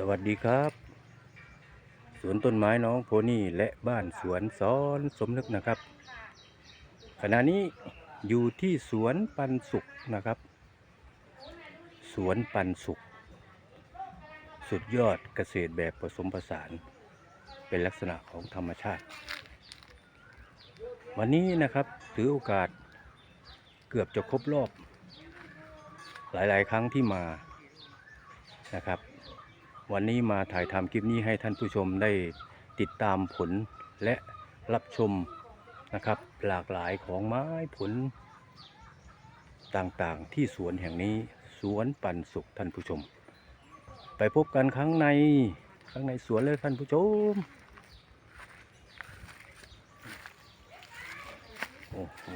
สวัสดีครับ สวนต้นไม้น้องโพนี่และบ้านสวนซ้อนสมนึกนะครับ ขณะนี้อยู่ที่สวนปันสุขนะครับ สวนปันสุข สุดยอดเกษตรแบบผสมผสาน เป็นลักษณะของธรรมชาติ วันนี้นะครับถือโอกาสเกือบจะครบรอบ หลาย ๆ ครั้งที่มา วันนี้มาถ่ายทำคลิปนี้ให้ท่านผู้ชมได้ติดตามผลและรับชมนะครับ หลากหลายของไม้ผลต่างๆ ที่สวนแห่งนี้สวนปันสุขท่านผู้ชม ไปพบกันข้งในข้งในสวนเลยท่านผู้ชม โอ้โห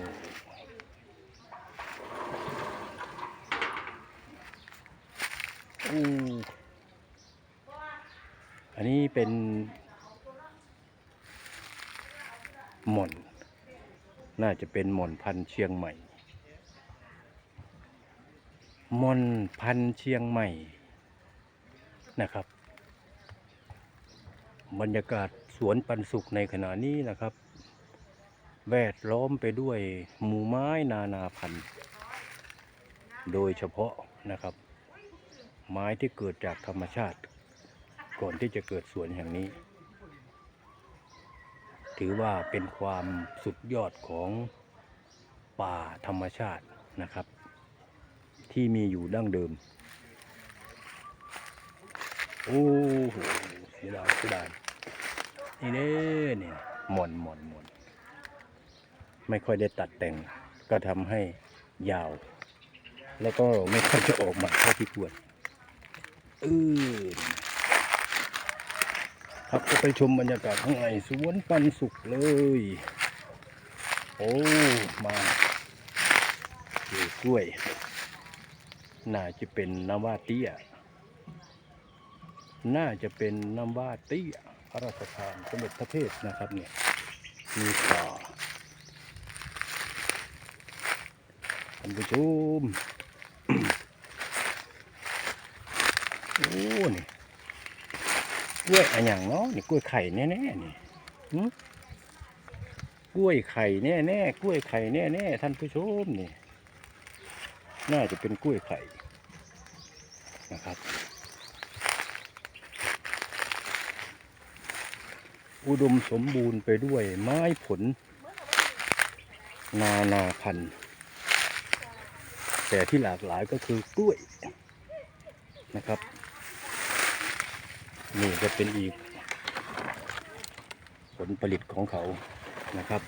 อู้ อันนี้เป็นหม่อน น่าจะเป็นหม่อนพันเชียงใหม่หม่อนพันเชียงใหม่นะครับ บรรยากาศสวนปันสุขในขณะนี้นะครับ แวดล้อมไปด้วยหมู่ไม้นานาพันธุ์ โดยเฉพาะนะครับ ไม้ที่เกิดจากธรรมชาติ ก่อนที่จะเกิดสวนแห่งนี้ ถือว่าเป็นความสุดยอดของป่าธรรมชาตินะครับ ที่มีอยู่ดั้งเดิม โอ้โหเสียดายเสียดายนี่เด้เนี่ยหม่อนหม่อนหม่อนไม่ค่อยได้ตัดแต่งก็ทำให้ยาว แล้วก็ไม่ค่อยจะออกมาเท่าที่ควรเออ ครับก็ไปชมบรรยากาศข้างในสวนปันสุขเลย โอ้มาดูกล้วย น่าจะเป็นน้ำว่าเตี้ย น่าจะเป็นน้ำว่าเตี้ยพระราชทานสมเด็จพระเทพนะครับเนี่ยมีข่าท่านผู้ชมโอ้นี่ ล้วยอะไรอย่างเนาะนี่กล้วยไข่แน่ๆนี่กล้วยไข่แน่ๆกล้วยไข่แน่ๆท่านผู้ชมนี่ น่าจะเป็นกล้วยไข่นะครับ อุดมสมบูรณ์ไปด้วยไม้ผล นานาพันธุ์แต่ที่หลากหลายก็คือกล้วยนะครับ นี่ก็เป็นอีก ผลผลิตของเขานะครับ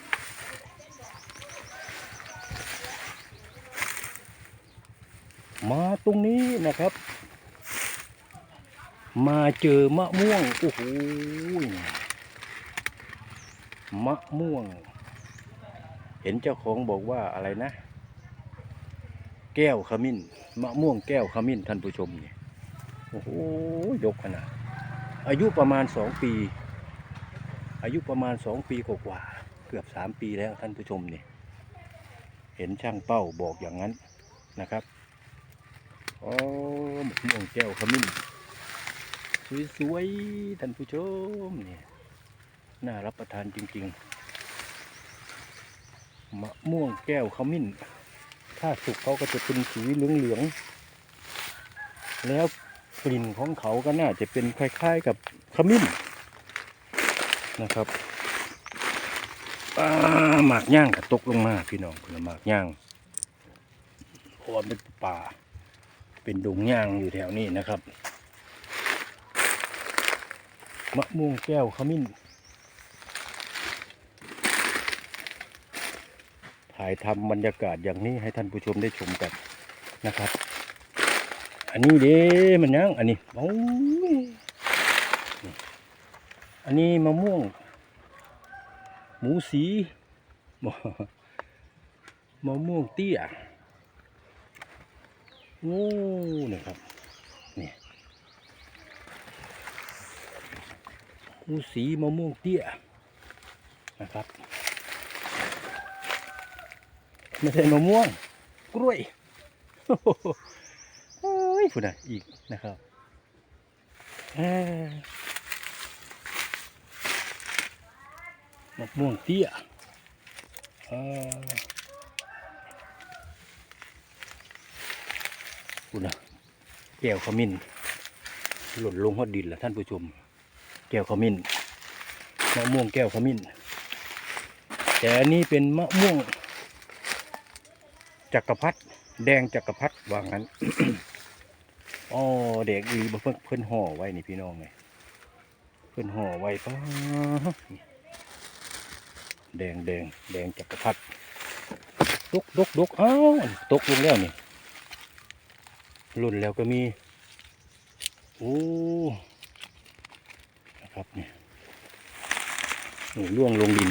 มาตรงนี้นะครับ มาเจอมะม่วงโอ้โหมะม่วง เห็นเจ้าของบอกว่าอะไรนะ แก้วขมิ้น มะม่วงแก้วขมิ้นท่านผู้ชมเนี่ยโอ้โหดกขนาด อายุประมาณสองปี อายุประมาณสองปีกว่าเกือบสามปีแล้วท่านผู้ชมเนี่ยเห็นช่างเป้าบอกอย่างนั้นนะครับโอ้มะม่วงแก้วขมิ้นสวยๆท่านผู้ชมเนี่ยน่ารับประทานจริงๆมะม่วงแก้วขมิ้น ถ้าสุกเขาก็จะเป็นสีเหลืองๆแล้ว กลิ่นของเขาก็น่าจะเป็นคล้าย ๆ กับขมิ้นนะครับอ่าหมากย่างกระตกลงมาพี่น้องคือหมากย่างเพราะว่าเป็นป่า เป็นดงย่างอยู่แถวนี้นะครับมะม่วงแก้วขมิ้น ถ่ายทำบรรยากาศอย่างนี้ให้ท่านผู้ชมได้ชมกันนะครับ อันนี้เด้มันยังอันนี้โอ้ยอันนี้มะม่วง หมูสีมะม่วงเตี้ยโอ้นะครับนี่หมูสีมะม่วงเตี้ยนะครับไม่ใช่มะม่วงกล้วย ยพุ่นอะอีกนะครับมะม่วงเตี้ยอ่อคุณนะแก้วขมิ้นหล่นลงหอดดินละท่านผู้ชม แก้วขมิ้นมะม่วงแก้วขมิ้นแต่อันนี้เป็นมะม่วงจักรพรรดิแดงจักรพรรดิว่างั้น อ๋อเด็กอีบเพิ่นเพิ่นห่อไว้นี่พี่น้องไงเพิ่นห่อไว้ป้าแดงแดงแดงจักรพรรดิดกดกดกอ้าวตกลงแล้วนี่หล่นแล้วก็มีโอ้นะครับเนี่ยนี่ล่วงลงดิน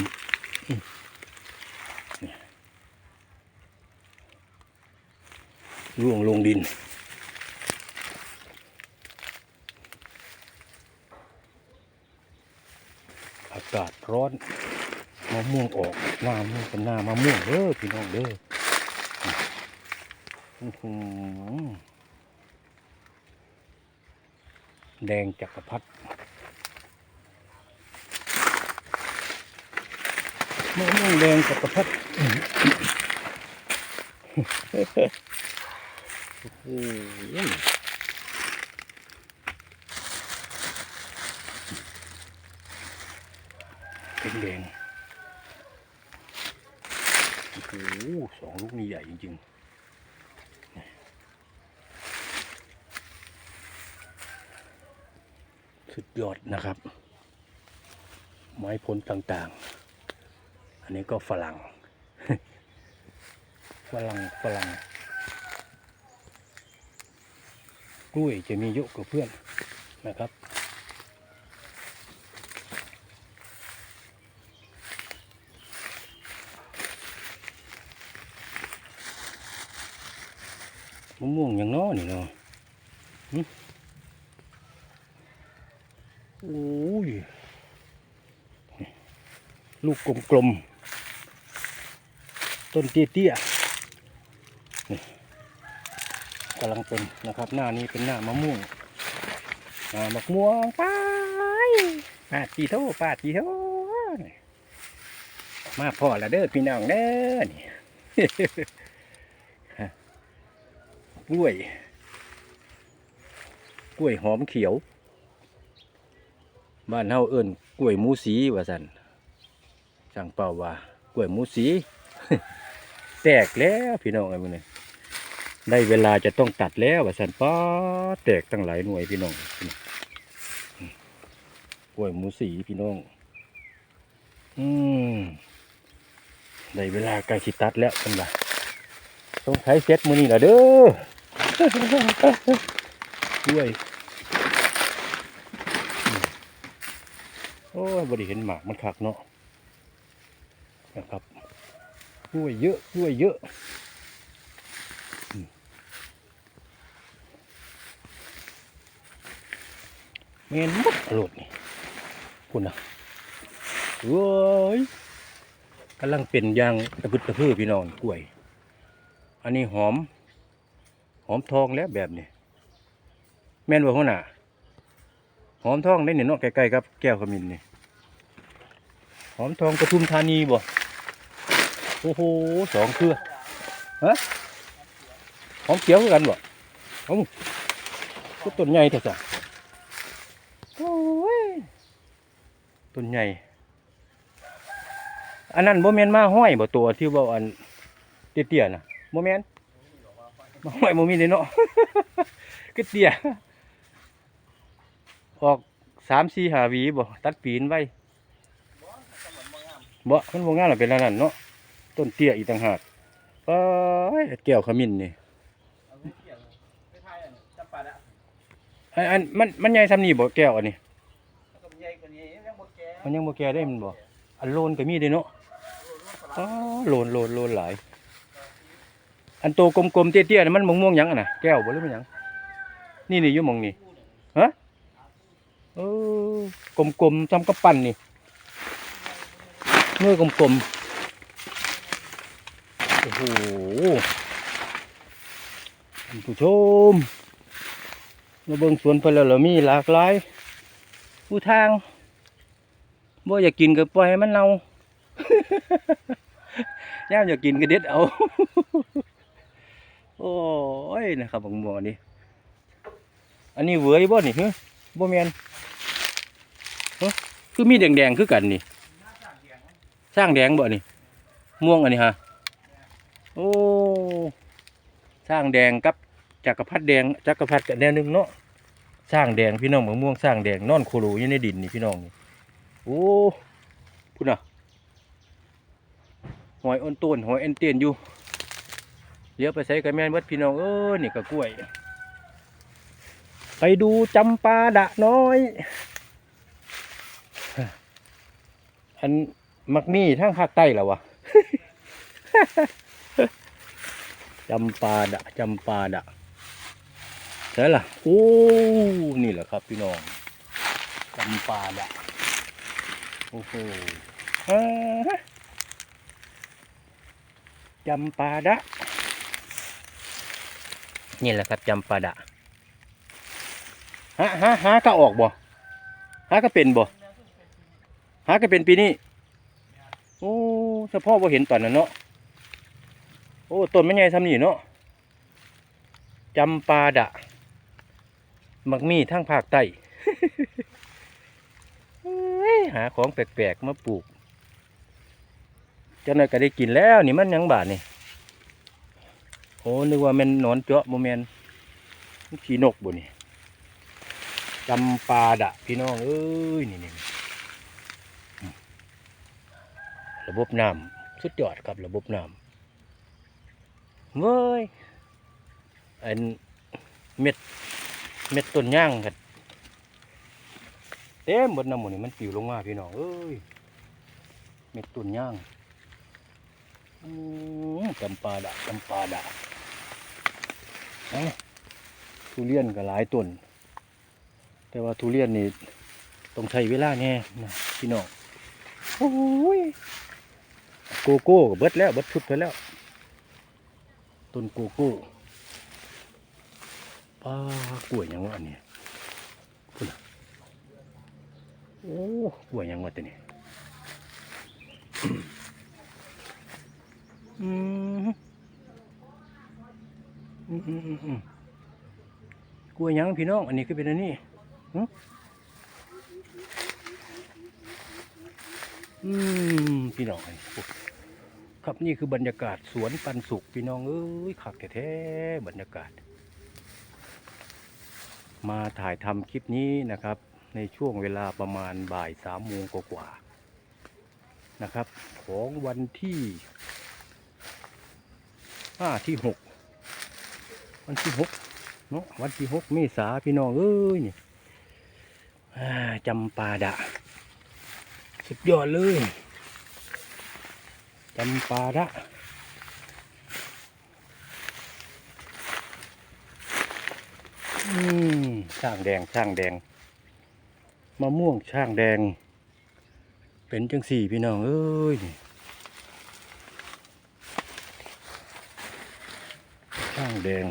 ล่วงลงดินากาศร้อนมะม่วงออกหน้ามันเป็นหน้ามะม่วงเด้อพี่น้องเด้อแดงจักรพรรดิมะม่วงแดงจักรพรรดิอื้อโอ้โห เป็น แดงโอ้โหสองลูกนี้ใหญ่จริงๆสุดยอดนะครับ ไม้ผลต่างๆ อันนี้ก็ฝรั่ง ฝรั่งฝรั่งกล้วยจะมีเยอะกว่าเพื่อนนะครับ มะม่วงอย่างน้อนี่เนาะหึโอ้ย ลูกกลมๆ ต้นเตี้ยๆนี่กำลังเป็นนะครับ หน้านี้เป็นหน้ามะม่วงหน้ามะม่วงไปปาดจีโทปาดจีโทนี่มาพอละเด้อพี่น้องเด้อนี่กล้วย กล้วยหอมเขียว บ้านเฮาเอิ้นกล้วยมูสีว่าสัน ช่างเป่าว่ากล้วยหมูสีแตกแล้วพี่น้องไอ้มื้อนี้ได้เวลาจะต้องตัดแล้วว่าสันป้าแตกตั้งหลายหน่วยพี่น้องกล้วยหมูสีพี่น้อง อืมได้เวลาใกล้สิตัดแล้วกันบ่าต้องใช้เซ็ตมือนี่ละเด้อด้วยโอ้ยบริเห็นหมากมันคักเนาะ นะครับด้วยเยอะด้วยเยอะเมนหมดอรดนี่คุณนะเว้ยกำลังเป็นยางตะพึดตะพื้พี่น้องกล้วย อันนี้หอม หอมทองแล้วแบบนี้แม่นว่าหัวหน้าหอมทองได้เนี่ยนาะใกล้ๆกับ แก้วขมิ้นนี่ อมทองปทุมธานีบ่โอ้โหสองเครือฮะหอมเขียวคือกันบ่เอ้าก็ต้นใหญ่แต่จ้ะโอ้ยต้นใหญ่อันนั้นบ่แม่นมาห้อยบ่ตัวที่ว่าอันเตี้ยๆนะบ่แม่นมาห้อยบ่มีเลยเนาะก็เตี้ยออกสามสี่หาวีบ่ตัดปีนไว้ บ่มันบ่งามหรอกเป็นอันนั้นเนาะต้นเตี้ยอีกต่างหากเอ้ยแก้วขมิ้นนี่อันอันมันมันใหญ่ซำนี้บ่แก้วอันนี้มันยังบ่แก่ได้มันบ่อันโลนก็มีเด้เนาะอ๋อโลนโลนโลนหลายอันโตกลมๆเตี้ยๆน่มันม่วงหยังอะนะแก้วบ่หรือมันหยังนี่นี่อยู่มองนี่ฮะเออกลมๆจำกระปั้นนี่ เมื่อกลมๆ โอ้โหท่านผู้ชมมาเบิ่งสวนเพิ่นแล้วเรามีหลากหลายผู้ทางบ่อยากกินก็ปล่อยให้มันเน่าย่ามอยากกินก็เด็ดเอา โอ้ยนะครับบักม่วงอันนี้อันนี้เหวยบ่นี่ฮึบ่แม่นฮะคือมีแดงๆคือกันนี่ สร้างแดงบ่นี่ม่วงอันนี้ฮะโอ้สร้างแดงกับจักรพรรดิแดงจักรพรรดิกับแนวนึงเนาะสร้างแดงพี่น้องมะม่วงสร้างแดงนอนโคโลอยู่ในดินนี่พี่น้องนี่โอ้พุ่นน่ะหอยอ้นต้นหอยเอ็นเตียนอยู่เดี๋ยวไปใส่กระแมนเบิดพี่น้องเอ้ยนี่ก็กล้วย ไปดูจำปาดะน้อยอัน มักมีทั้งภาคใต้แล้ววะจำปาดะจำปาดะใช่ล่ะโอ้นี่แหละครับพี่น้องจำปาดะโอ้โหจำปาดะนี่แหละครับจำปาดะฮะฮะฮะก็ออกบ่ฮะก็เป็นบ่ฮะก็เป็นปีนี้ โอ้เฉพาะว่าเห็นตอนนั้นเนาะโอ้ต้นไม่ใหญ่ทำนี่เนาะจำปาดะ มักมีทั้งภาคใต้หาของแปลกๆมาปลูกจ้าหน่อยก็ได้กินแล้วนี่มันยังบาดนี่โอ้นึกว่ามันนอนเจาะโมเมนขี้นกบ่นี่จำปาดะพี่น้องเอ้ยนี่นี่ ระบบน้ำสุดยอดครับระบบน้ำเว้ยอันเม็ดเม็ดต้นย่างกันเต็มบนน้ำหมูนี่มันปิวลงมาพี่น้องเอ้ยเม็ดต้นย่างอืมจำปาดะจำปาดะทุเรียนก็หลายต้นแต่ว่าทุเรียนนี่ต้องใช้เวลาแน่นะพี่น้องโอ้ย โกโก้กเบิดแล้วเบิดชุดไปแล้วต้นโกโก้ป้ากล้วยยังวะอันนี้พุ่นน่ะโอ้กล้วยยังวะตัวนี้อืมอืมอืมอืมกล้วยยังพี่น้องอันนี้คือเป็นอันนี้หึ อืมพี่น้องครับนี่คือบรรยากาศสวนปันสุกพี่น้องเอ้ยขักแท้ๆบรรยากาศ มาถ่ายทำคลิปนี้นะครับ ในช่วงเวลาประมาณบ่ายสามโมงกว่าๆนะครับ ของวันที่ห้าที่หกวันที่หกเนาะวันที่หกเมษาพี่น้องเอ้ยนี่จำปาดะ สุดยอดเลยจำปาดะอืมช่างแดงช่างแดงมะม่วงช่างแดง เป็นจังสี่พี่น้องเอ้ยช่างแดง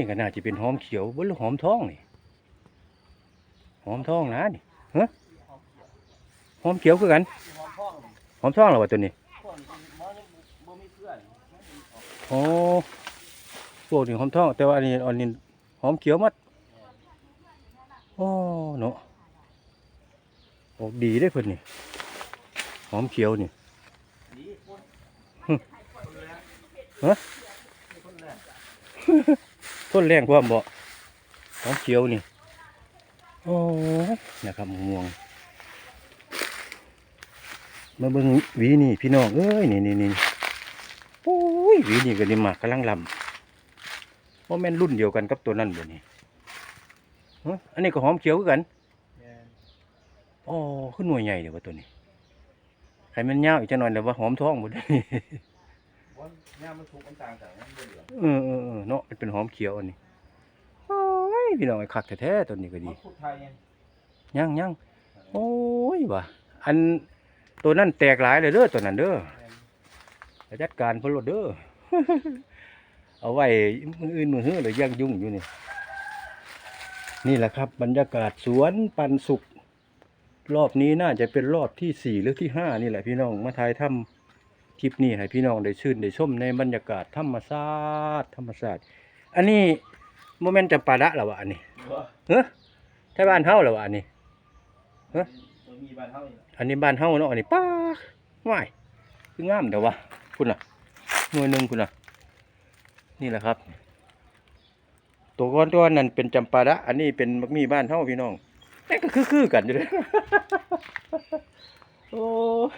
นนี้ก็น่าจะเป็นหอมเขียวบนหรือหอมทองนี่หอมทองนะนี่ฮะหอมเขียวคือกันหอมทองเหรอวะตัวนี้โอ้พวกนี้หอมทอง แต่ว่าอันนี้อันนี้หอมเขียวหมัดโอ้เนาะออกดีได้อเพิ่นนี่หอมเขียวนี่ฮะ ต้นแรงความบ่หอมเขียวนี่โอ้ยนะครับมะม่วงมาเบิ่งหวีนี่พี่น้องเอ้ยนี่นี่นี่โอ้ยหวีนี่ก็นี่มากกำลังลำว่าแม่นรุ่นเดียวกันกับตัวนั้นบ่นี่ฮะอันนี้ก็หอมเขียวคือกันอ๋อขึ้นหน่วยใหญ่เดี๋ยวว่าตัวนี้ใครมันยาวอีกจะหน่อยเดี๋ยวว่าหอมท้องหมดเลย ย่ามันถูกมันต่างกันมันบ่เหลืองเออเออเออเนาะมันเป็นหอมเขียวอันนี้โอ้ยพี่น้องไอ้คักแท้ๆตัวนี้ก็ดีมันพูดไทยไงยังยังโอ้ยว่ะอันตัวนั้นแตกหลายเลยเด้อตัวนั้นเด้อไปจัดการเพนโลดเด้อ เอาไว้มืออื่นมือหื้อเลยยังยุ่งอยู่นี่นี่แหละครับ บรรยากาศสวนปันสุข รอบนี้น่าจะเป็นรอบที่สี่หรือที่ห้านี่แหละพี่น้องมาถ่ายทำ คลิปนี้ให้พี่น้องได้ชื่นได้ชมในบรรยากาศธรรมชาติธรรมชาติ อันนี้โมเมนต์จำปาดะเหรอวะอันนี้เฮ้ใช่บ้านเฮาเหรอวะอันนี้ตัวมีบ้านเฮานี่อันนี้บ้านเฮาเนาะอันนี้ป้าว่ายคืองามเดี๋ยววะคุณล่ะหน่วยหนึ่งคุณล่ะ นี่แหละครับ ตัวก้อนตัวนั้นเป็นจำปาดะอันนี้เป็นมักมีบ้านเฮาพี่น้องแต่ก็คือคือๆกันอยู่เลยโอ้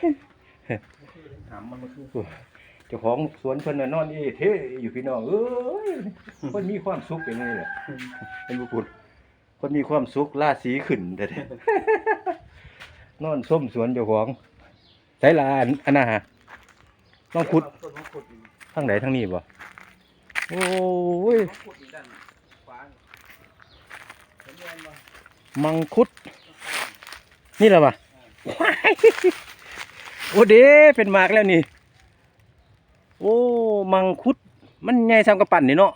ย ถามมันมันคือเจ้าของสวนเพิ่นน่ะนอนเอเทอยู่พี่น้องเอ้ยเพิ่นมีความสุขอย่างนี้แหละเป็นบุคุณเพิ่นมีความสุขราศีขึ้นแต่นอนส้มสวนเจ้าของใส่ลาอันอันน่ะฮะน้องขุดต้นมังคุดอีกทางไหนทางนี้บ่โอ้ยมังคุด นี่แหละบ่ว้าย โอ้เด้เป็นมากแล้วนี่ โอ้มังคุด มันใหญ่ซ้ำกับปั่นนี่เนาะ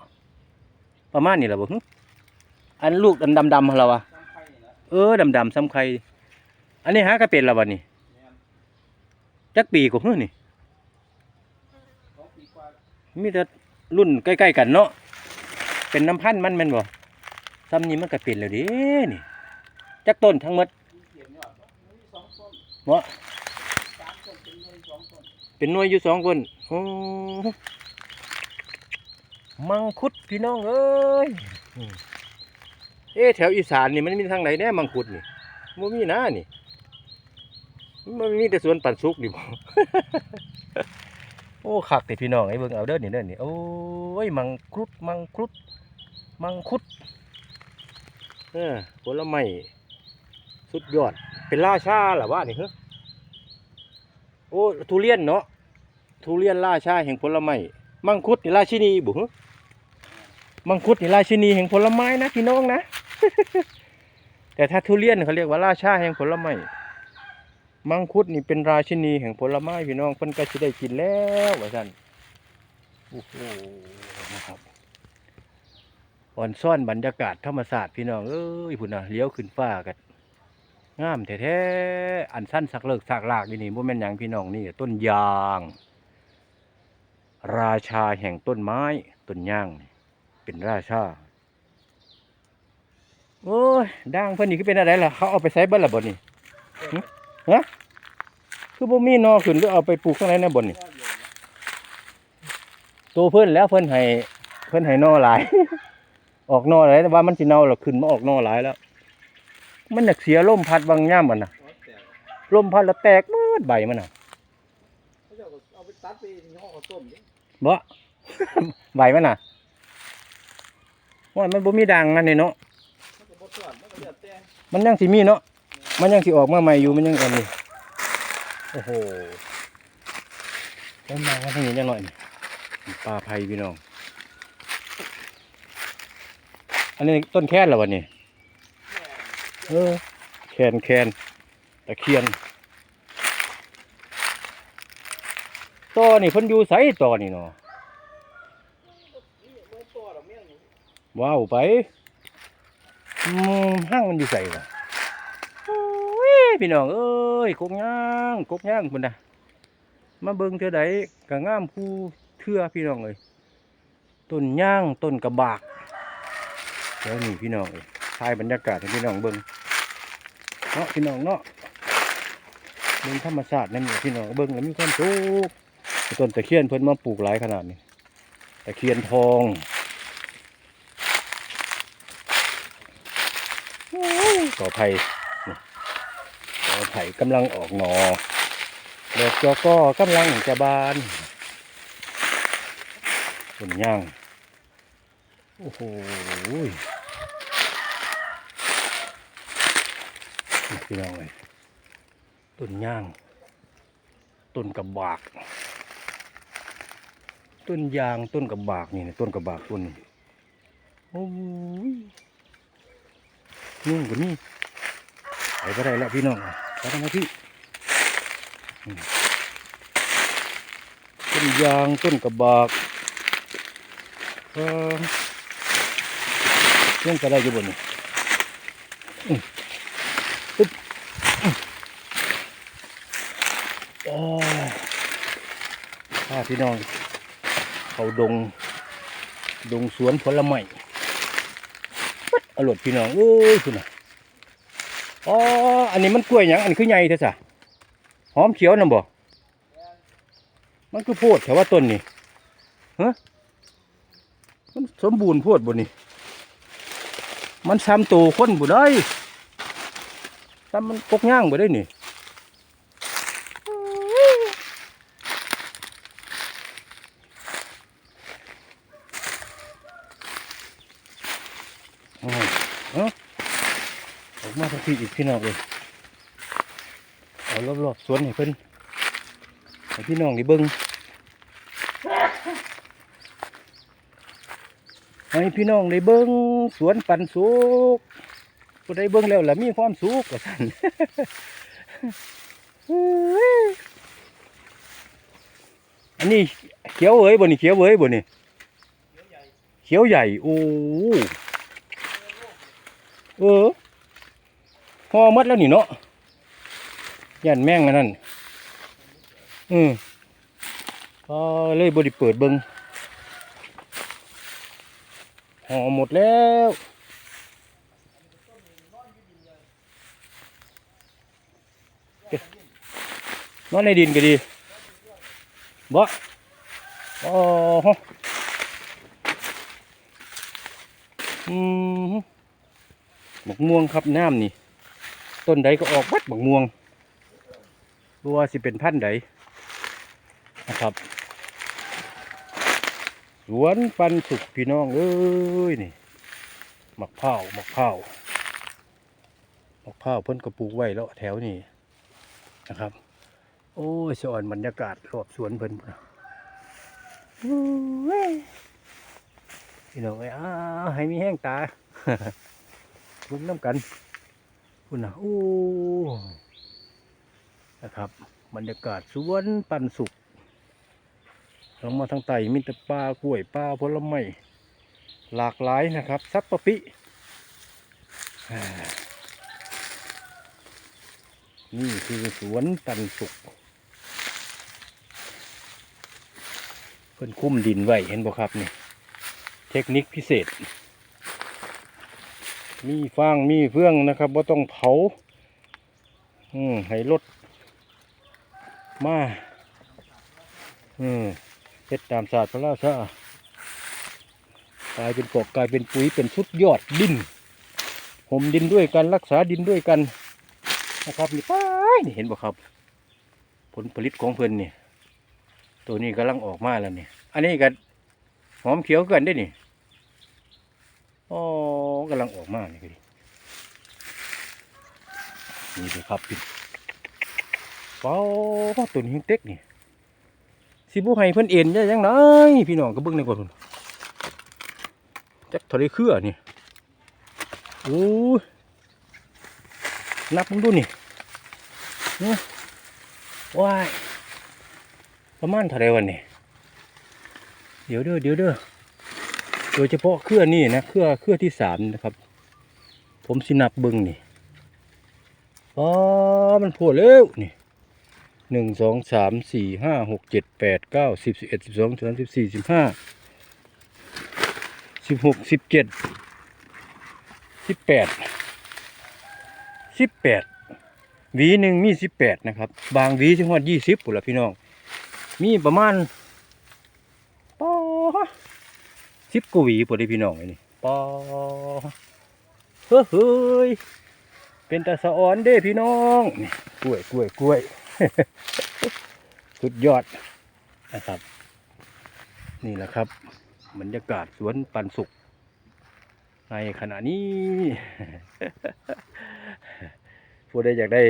ประมาณนี้แหละบ่หึอันลูกดำดำๆๆเหรอวะซ้ำไข่นี่แหละเออดำดำๆซ้ำไข่อันนี้หากระเป็นและวะนี่จักปีกว่าหึนี่สองปีกว่มีแต่รุ่นใกล้ๆกันเนาะเป็นน้ำพันธุ์มันแม่นบ่ซ้ำนี้มันก็เป็นแล้วด้นี่จักต้นทั้งหมดมีเนยอ เป็นหน่วยอยู่สองคนโอ้มังคุดพี่น้องเอ้ยเอ๊ะแถวอีสานนี่มันมีทางไหนแน่มังคุดนี่บ่มีนะนี่มันมีแต่สวนปันสุกนี่บ่โอ้คักแต่พี่น้องไอ้เบิ่งเอาเด้อนี่เด้อนี่โอ้ยมังคุดมังคุดมังคุดเออผลไม้สุดยอด เป็นราชาหรอวะนี่เฮ้อ โอ้ทุเรียนเนาะทุเรียนราชาแห่งผลไม้มังคุดนี่ราชินีบุเฮ้อมังคุดนี่ราชินีแห่งผลไม้นะพี่น้องนะ แต่ถ้าทุเรียนเขาเรียกว่าราชาแห่งผลไม้มังคุดนี่เป็นราชินีแห่งผลไม้พี่น้องเพิ่นก็สิได้กินแล้วว่าซั่นโอ้โหนะครับอ่อนซ่อนบรรยากาศธรรมศาสตร์พี่น้องเอ้ยพุ่นนะเลี้ยวขึ้นฟ้ากัน งามแท้ๆอันสั้นสักเลิกสักลากนี่นี่บ่แม่นหยังพี่น้องนี่ ต้นยาง ราชาแห่งต้นไม้ ต้นยางเป็นราชาโอ้ยด่างเพิ่นนี่คือเป็นอะไรล่ะ เขาเอาไปใส่เบิดละบ่นี่คือบ่มีนอขึ้นหรือเอาไปปลูกข้างในในบนนี่อดเดียวนะตัวเพิ่นแล้วเพิ่นให้เพิ่นให้นอหลาย ออกนอหลายแต่ว่ามันสิเน่าแล้วขึ้นมาออกนอหลายแล้ว มันน่ะเสียลมพัดบางย่ามมันน่ะโอ้ยแต่ลมพัดแล้วแตกหมดใบมันน่ะเอาไปตัดไปย่อต้มบ่ใบมันน่ะว่ามันบ่มีดังนั่นเนาะมันยังสิมีเนาะมันยังสิออกมาใหม่อยู่มันยังอันนี้โอ้โหแล้วมาทางนี้จังหน่อยนี่ปลาไผ่พี่น้องอันนี้ต้นแค่นเหรอวะนี่ เออ แคนแคนตะเคียนต่อนี่เพิ่นอยู่ไสต่อนี่เนาะนี่บ่ต่อว้าวไปอืมห้างมันอยู่ไสวะโอ้ยพี่น้องเอ้ยกกย่างกกย่างพุ่นน่ะมาเบิ่งเท่าใดก็งามคู่เทื่อพี่น้องเอ้ยต้นย่างต้นกระบากเดี๋ยวนี่พี่น้องเอ้ยถ่ายบรรยากาศให้พี่น้องเบิ่ง เนาะพี่น้องเนาะเบิ่งธรรมชาตินั่นแหละพี่น้องเบิ่งแล้วมีความสุขต้นตะเคียนเพิ่นมาปลูกหลายขนาดนี้ตะเคียนทองโอ้ยต่อไผ่นี่ต่อไผ่กำลังออกหนอดอกจอก็กำลังจะบานต้นย่างโอ้โห พี่น้องเลยต้นย่าง ต้นกระบาก ต้นยางต้นกระบากนี่นะต้นกระบากต้นนี้โอ้ยนุ่งกว่านี้ไปก็ได้แล้วพี่น้องไปทางไหนพี่ต้นยางต้นกระบากเออเรื่องก็ได้อยู่บนนี่อืมปึ๊บอืมโอ้ย พี่น้อง เขาดง ดงสวนผลไม้ปัดอร่อยพี่น้องเอ้ยคุณนะอ๋ออันนี้มันกล้วยหยังอันคือใหญ่เท่าซะหอมเขียวน่ะบ่มันคือโพดแต่ว่าต้นนี่ฮะมันสมบูรณ์โพดบ่นี่มันซ้ำโตคนบ่ได้ซ้ำมันกกย่างบ่ได้นี่อ๋อเอ้า ออกมาทักทีอีกพี่น้องเลยเอารอบๆสวนให้เพิ่นให้พี่น้องได้เบิ่งให้พี่น้องได้เบิ่งสวนปันสุกผู้ใดเบิ่งแล้วล่ะมีความสุขว่าซั่นอันนี้เขียวเอ้ยบ่นี่เขียวเอ้ยบ่นี่เขียวใหญ่โอ้เออ พอหมดแล้วนี่เนาะยันแม่งอันนั้นอืมก็เลยบ่ได้เปิดเบิงห่อหมดแล้วนอนในดินก็ดีบ่อ๋อฮะอืมบักม่วงครับน้ำนี่ ต้นใดก็ออกวัดบักม่วงรัวาสิเป็นพันธุ์ใดนะครับ สวนปันสุกพี่น้องเอ้ยนี่มะพร้าวมะพร้าวมะพร้าวเพิ่นกระปูกไว้แล้วแถวนี้นะครับ โอ้ยสอนบรรยากาศรอบสวนเพิ่นพี่น้องเอ้ยอ้าให้มีแห้งตาลุกน้ำกัน พุ่นะโอ้นะครับ บรรยากาศสวนปันสุกลงมาทางใต้มีแต่ปลากล้วยปลาผลไม้หลากหลายนะครับซับปะปิอนี่คือสวนปันสุกเพิ่นคุ้มดินไว้เห็นบ่ครับนี่ เทคนิคพิเศษ มีฟางมีเฟื่องนะครับว่าต้องเผา อืมให้รถมาอืมเฮ็ดตามศาสตร์พระราชากลายเป็นกอกกลายเป็นปุ๋ยเป็นสุดยอดดินห่มดินด้วยกันรักษาดินด้วยกันนะครับนี่ป้ายนี่เห็นบ่ครับ ผลผลิตของเพิ่นนี่ตัวนี้กำลังออกมาแล้วเนี่ยอันนี้ก็หอมเขียวกันได้นี่อ๋อ กำลังออกมานี่ก็ดีนี่เลยครับพี่เป้าตัวนี้เต็กนี่สิบุให้เพิ่อนเอ็นยังไงพี่น้องก็เบิ่งในก่อนจักทะเลเครือนี่โอ้ยนับมึงดูนี่เนี่ยว้ายประมาณเท่าไรวันนี้เดี๋ยวเด้อเดี๋ยวเด้อ โดยเฉพาะเครือนี่นะเครือเครือที่สามนะครับ ผมสินับบิ้งนี่อ๋อมันโผล่แล้วนี่หนึ่งสองสามสี่ห้าหกเจ็ดแปดเก้าสิบสิบเอ็ดสิบสองสิบสามสิบสี่สิบห้าสิบหกสิบเจ็ดสิบแปดสิบแปดหวีหนึ่งมีสิบแปดนะครับ บางหวีถึงฮอดยี่สิบปุ่นละพี่น้อง มีประมาณปอ สิบกวีปอได้พี่น้องไอ้นี่ปอเฮ้ยเฮ้ยเป็นตาสะออนเด้พี่น้องนี่กล้วยกล้วยกล้วยสุดยอดนะครับ นี่แหละครับบรรยากาศสวนปันสุก ในขณะนี้ผู้ใดอยากได้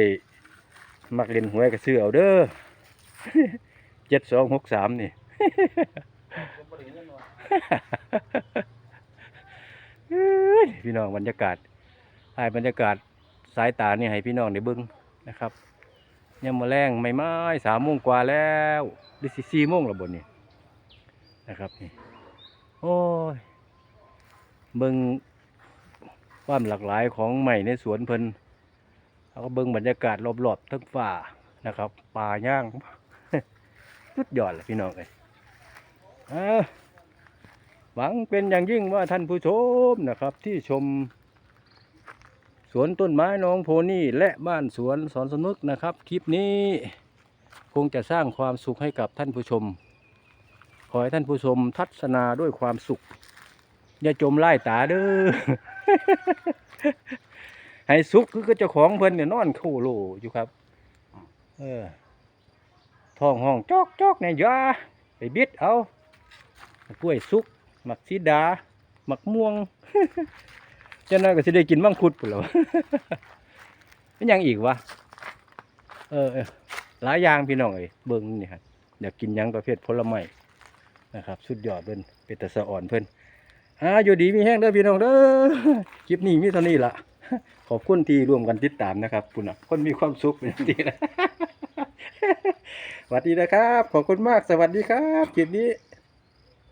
มักเล่นหวยก็ซื้อเอาเด้อเจ็ดสองหกสามนี่ พี่น้องบรรยากาศให้บรรยากาศสายตาเนี่ยให้พี่น้องได้เบิ้งนะครับยังมาแรงไม่ไม้สามโมงกว่าแล้วหรือสิสี่โมงและบนนี่นะครับนี่โอ้ยเบิ่งความหลากหลายของใหม่ในสวนเพิ่นแล้วก็เบิ่งบรรยากาศรอบๆทั้งฝ่านะครับป่าย่างสุดยอดเลยพี่น้องเอ้ยอ่า หวังเป็นอย่างยิ่งว่าท่านผู้ชมนะครับ ที่ชม สวนต้นไม้น้องโพนี่และบ้านสวนสอนสนุกนะครับ คลิปนี้คงจะสร้างความสุขให้กับท่านผู้ชม ขอให้ท่านผู้ชมทัศนาด้วยความสุข อย่าจมไล่ตาเด้อให้สุขคือเจ้าของเพิ่นเนี่ยนอนคู่โลอยู่ครับ เออท้องห้องจอกจอกเนี่ยยาไปบิดเอากล้วยสุก หมักสีดาหมักม่วงเจ้าน้อยก็สิได้กินมังคุดปุ่นแล้วเป็นยังอีกวะเออหลายอย่างพี่น้องเอ้ยเบิ่งนี่ครับอยากกินยังประเภทผลไม้นะครับ สุดยอดเพิ่นเป็นตะสะอ่อนเพิ่นอ่าอยู่ดีมีแห้งเด้อพี่น้องเด้อคลิปนี้มีเท่านี้ละขอบคุณที่ร่วมกันติดตามนะครับคุณน่ะคนมีความสุขเป็นอย่างนะสวัสดีนะครับ ขอบคุณมากสวัสดีครับคลิปนี้